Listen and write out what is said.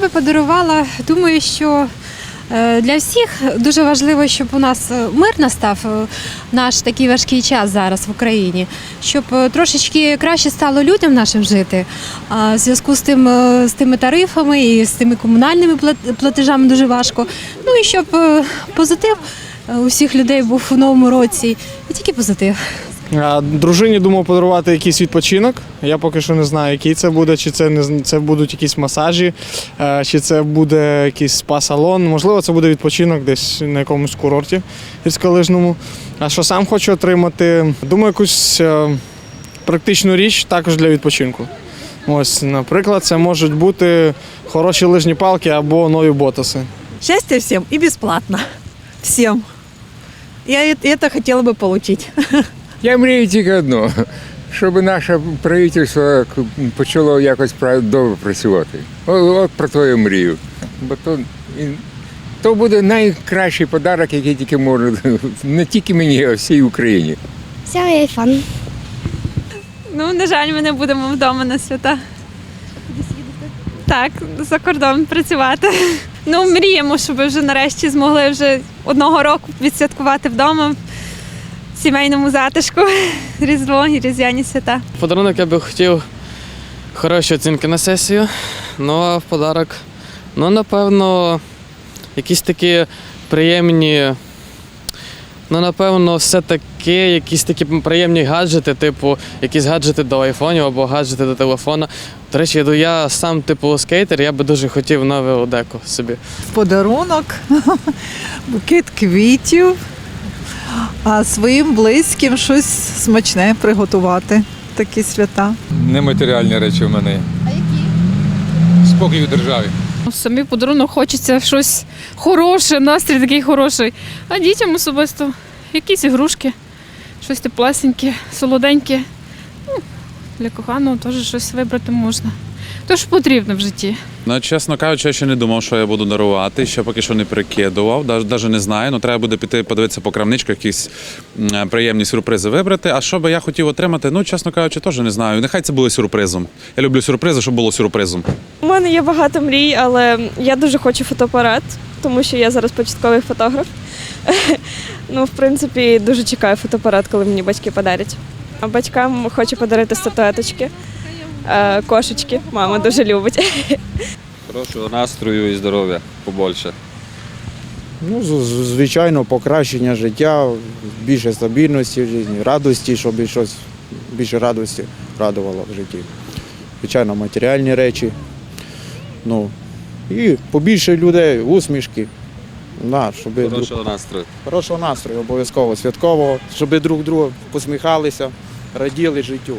Би подарувала, думаю, що е, для всіх дуже важливо, щоб у нас е, мир настав е, наш такий важкий час зараз в Україні, щоб трошечки краще стало людям нашим жити. А в зв'язку з тим з тими тарифами і з тими комунальними плат- платежами дуже важко. Ну і щоб позитив у всіх людей був у новому році, і тільки позитив. А Дружині думав подарувати якийсь відпочинок. Я поки що не знаю, який це буде, чи це не з- це будуть якісь масажі, е, чи це буде якийсь спа-салон. Можливо, це буде відпочинок десь на якомусь курорті гірськолижному. А що сам хочу отримати? Думаю, якусь е, практичну річ також для відпочинку. Ось, наприклад, це можуть бути хороші лижні палки або нові ботоси. Счастья всем и бесплатно. Всем. Я э- это хотела бы получить. Я мрію тільки одно, щоб наше правительство почало якось добре працювати. От про твою мрію. Бо то, то буде найкращий подарок, який тільки може не тільки мені, а всій Україні. Взяв айфон. Ну, на жаль, ми не будемо вдома на свята. Так, за кордон працювати. Ну, мріємо, щоб вже нарешті змогли вже одного року відсвяткувати вдома в сімейному затишку Різдво і Різдвяні свята. Подарунок я би хотів хороші оцінки на сесію. Ну а в подарок, ну, напевно, якісь такі приємні. Ну, напевно, все-таки якісь такі приємні гаджети, типу, якісь гаджети до айфонів або гаджети до телефона. До речі, я сам, типу, скейтер, я би дуже хотів нове одеко собі. подарунок букет квітів, а своїм близьким щось смачне приготувати. Такі свята. Нематеріальні речі в мене. А які? Спокій у державі. Самі подарунок хочеться щось хороше, настрій такий хороший. А дітям особисто якісь ігрушки, щось теплесеньке, солоденьке. Для коханого теж щось вибрати можна. То, що потрібно в житті. Ну, чесно кажучи, я ще не думав, що я буду дарувати. Ще поки що не прикидував, навіть не знаю. Ну, треба буде піти подивитися по крамничках, якісь приємні сюрпризи вибрати. А що би я хотів отримати, ну, чесно кажучи, теж не знаю. Нехай це буде сюрпризом. Я люблю сюрпризи, щоб було сюрпризом. У мене є багато мрій, але я дуже хочу фотоапарат, тому що я зараз початковий фотограф. Ну, в принципі, дуже чекаю фотоапарат, коли мені батьки подарять. Батькам хочу подарити статуеточки, е, кошечки. Мама дуже любить. Хорошого настрою і здоров'я побольше. Ну, звичайно, покращення життя, більше стабільності в житті, радості, щоб щось більше радості радувало в житті. Звичайно, матеріальні речі. Ну, і побільше людей, усмішки. Да, щоб друг- Хорошого настрою. хорошого настрою, обов'язково святкового, щоб друг другу посміхалися, раділи життю.